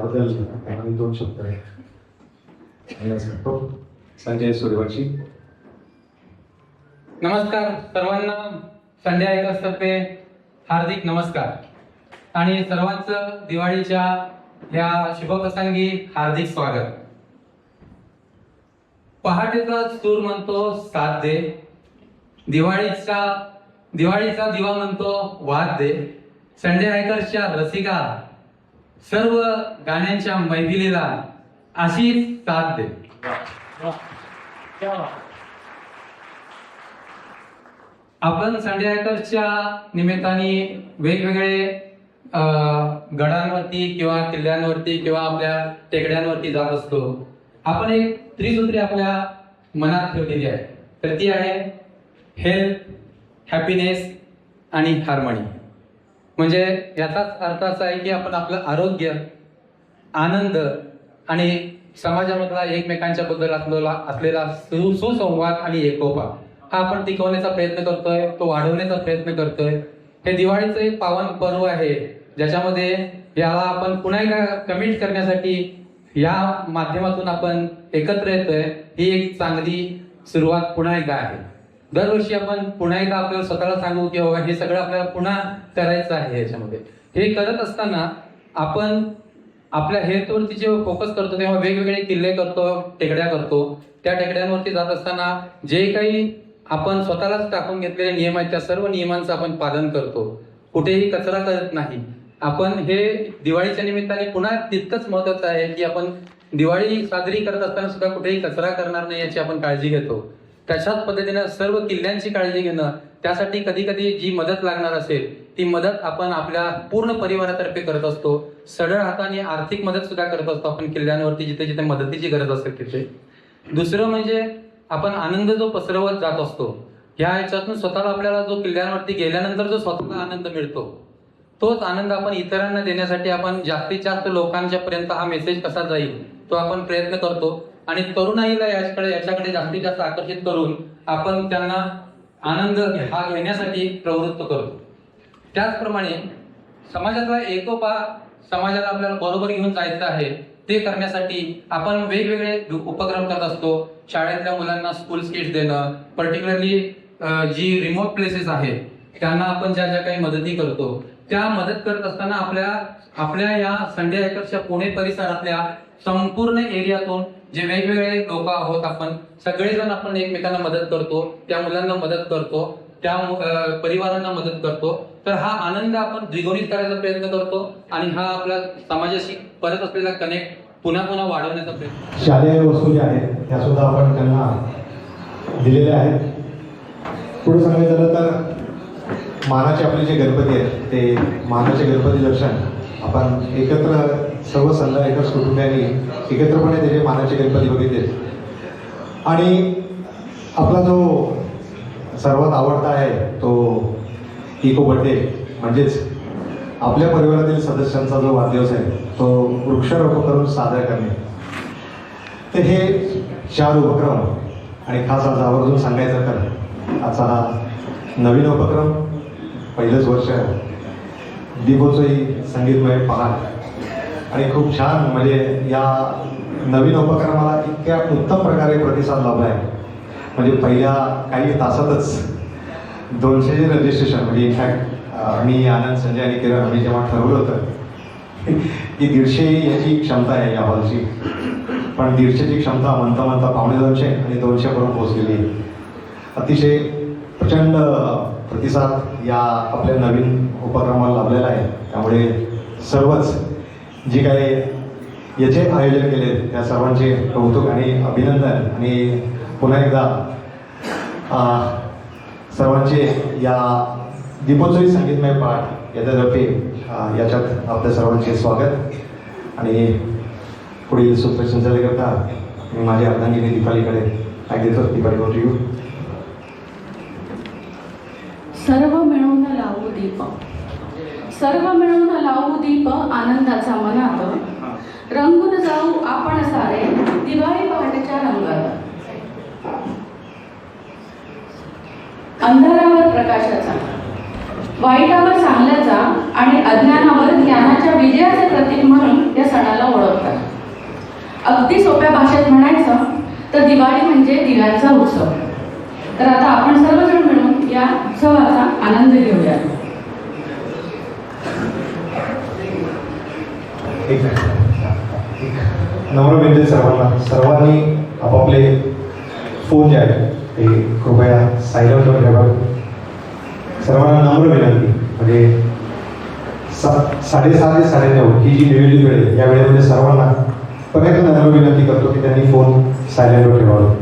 त्याबद्दल आम्ही दोन शब्द सांगण्यास संजय सूर्यवंशी. नमस्कार. सर्वांना संडे आयकर्स तर्फे हार्दिक नमस्कार. आणि सर्वांचं दिवाळीच्या या शुभप्रसंगी हार्दिक स्वागत. पहाटेचा सूर म्हणतो साथ दे. दिवाळीचा दिवाळीचा दिवा म्हणतो वाद दे. संडे आयकर्सच्या रसिका सर्व गाण्यांच्या मैफिलीला अशीच साथ दे. आपण संडे आयकर्सच्या निमित्ताने वेगवेगळे गडांवरती किंवा किल्ल्यांवरती किंवा आपल्या टेकड्यांवरती जात असतो. आपण एक त्रिसूत्री आपल्या मनात ठेवलेली आहे. तर ती आहे हेल्थ हॅपीनेस आणि हार्मनी. म्हणजे याचाच अर्थ असा आहे की आपण आपलं आरोग्य आनंद आणि समाजामधला एकमेकांच्या बद्दल असलेला असलेला सुसंवाद आणि एकोपा हा आपण टिकवण्याचा प्रयत्न करतोय तो वाढवण्याचा प्रयत्न करतोय. हे दिवाळीचं एक पावन पर्व आहे ज्याच्यामध्ये याला आपण पुन्हा एकदा कमिट करण्यासाठी या माध्यमातून आपण एकत्र येतोय. ही एक चांगली सुरुवात पुन्हा एकदा आहे. दरवर्षी आपण पुन्हा एकदा आपल्याला स्वतःला सांगू की बाबा हे सगळं आपल्याला पुन्हा करायचं आहे याच्यामध्ये. हे करत असताना आपण आपल्या हेल्थवरती जेव्हा फोकस करतो तेव्हा वेगवेगळे किल्ले करतो टेकड्या करतो. त्या टेकड्यांवरती जात असताना जे काही आपण स्वतःलाच टाकून घेतलेले नियम आहेत त्या सर्व नियमांचं आपण पालन करतो. कुठेही कचरा करत नाही. आपण हे दिवाळीच्या निमित्ताने पुन्हा तितकंच महत्वाचं आहे की आपण दिवाळी साजरी करत असताना सुद्धा कुठेही कचरा करणार नाही याची आपण काळजी घेतो. तशाच पद्धतीनं सर्व किल्ल्यांची काळजी घेणं त्यासाठी कधी कधी जी मदत लागणार असेल ती मदत आपण आपल्या पूर्ण परिवारातर्फे करत असतो. सढळ हाताने आर्थिक मदत सुद्धा करत असतो आपण किल्ल्यांवरती जिथे जिथे मदतीची गरज असेल तिथे. दुसरं म्हणजे आपण आनंद जो पसरवत जात असतो ह्या ह्याच्यातून स्वतःला आपल्याला जो किल्ल्यांवरती गेल्यानंतर जो स्वतःला आनंद मिळतो तोच आनंद आपण इतरांना देण्यासाठी आपण जास्तीत जास्त लोकांच्या पर्यंत हा मेसेज कसा जाईल तो आपण प्रयत्न करतो. आणि तरुणाईला याच्याकडे याच्याकडे जास्तीत जास्त आकर्षित करून आपण त्यांना आनंद हा घेण्यासाठी प्रवृत्त करतो. त्याचप्रमाणे समाजातला एकोपा समाजाला आपल्याला बरोबर घेऊन जायचं आहे ते करण्यासाठी आपण वेगवेगळे उपक्रम करत असतो. शाळेतल्या मुलांना स्कूल किट्स देणं पर्टिक्युलरली जी रिमोट प्लेसेस आहेत त्यांना आपण ज्या ज्या काही मदती करतो त्या मदत करत असताना आपल्या आपल्या या संडे आयकरच्या पुणे परिसरातल्या संपूर्ण एरियातून जे वेगवेगळे लोक आहोत आपण सगळेजण आपण एकमेकांना मदत करतो त्या मुलांना मदत करतो त्या परिवारांना मदत करतो. तर हा आनंद आपण द्विगुणित करायचा प्रयत्न करतो आणि हा आपला समाजाशी परत असलेला कनेक्ट पुन्हा पुन्हा वाढवण्याचा प्रयत्न शालेय वस्तू ज्या आहेत त्या सुद्धा आपण त्यांना दिलेल्या आहेत. पुढे सांगायचं झालं तर मानाचे आपले जे गणपती आहेत ते मानाचे गणपती दर्शन आपण एकत्र सर्व संघ एकच कुटुंबियांनी एकत्रपणे त्याचे मानाचे गणपती बघितले. आणि आपला जो सर्वात आवडता आहे तो इको बड्डे म्हणजेच आपल्या परिवारातील सदस्यांचा जो वाढदिवस आहे तो वृक्षारोपण करून साजरा करणे. तर हे चार उपक्रम आणि खास आज आवर्जून सांगायचं तर आजचा हा नवीन उपक्रम पहिलंच वर्ष दीपोत्सवी संगीतमय पहाट आणि खूप छान म्हणजे या नवीन उपक्रमाला इतक्या उत्तम प्रकारे प्रतिसाद लाभला आहे. म्हणजे पहिल्या काही तासातच दोनशे रजिस्ट्रेशन म्हणजे इनफॅक्ट मी आनंद संजय आणि किरण आम्ही जेव्हा ठरवलं होतं की दीडशे याची क्षमता आहे या हॉलची पण दीडशेची क्षमता म्हणता म्हणता पावणे दोनशे आणि दोनशेपर्यंत पोहोचलेली आहे. अतिशय प्रचंड प्रतिसाद या आपल्या नवीन उपक्रमाला लाभलेला आहे. त्यामुळे सर्वच जे काही याचे आयोजन केले त्या सर्वांचे कौतुक आणि अभिनंदन. आणि पुन्हा एकदा सर्वांचे या दीपोत्सवी संगीतमय पाठ याच्यातर्फे अं, याच्यात आपल्या सर्वांचे स्वागत. आणि पुढील सूत्रसंचालकता मी माझ्या अर्धांगिनी दीपालीकडे काय देतो. दीपाली बोलू यू सर्व मिळून लावू दीप. सर्व मिळून लावू दीप आनंदाचा मनात. रंगून जाऊ आपण सारे दिवाळी पहाटेच्या रंगात. अंधारावर प्रकाशाचा. वाईटावर चांगल्याचा आणि अज्ञानावर ज्ञानाच्या विजयाचे प्रतीक म्हणून या सणाला ओळखतात. अगदी सोप्या भाषेत म्हणायचं तर दिवाळी म्हणजे दिव्यांचा उत्सव. तर आता आपण सर्वजण मिळून या उत्सवाचा आनंद घेऊया एक नम्र विनंती सर्वांना. सर्वांनी आपापले फोन जे आहेत ते कृपया सायलेंटवर ठेवा. सर्वांना नम्र विनंती. म्हणजे सा साडेसहा ते साडेनऊ ही जी नियोजित वेळ या वेळेमध्ये सर्वांना पण एक नम्र विनंती करतो की त्यांनी फोन सायलेंटवर ठेवावा.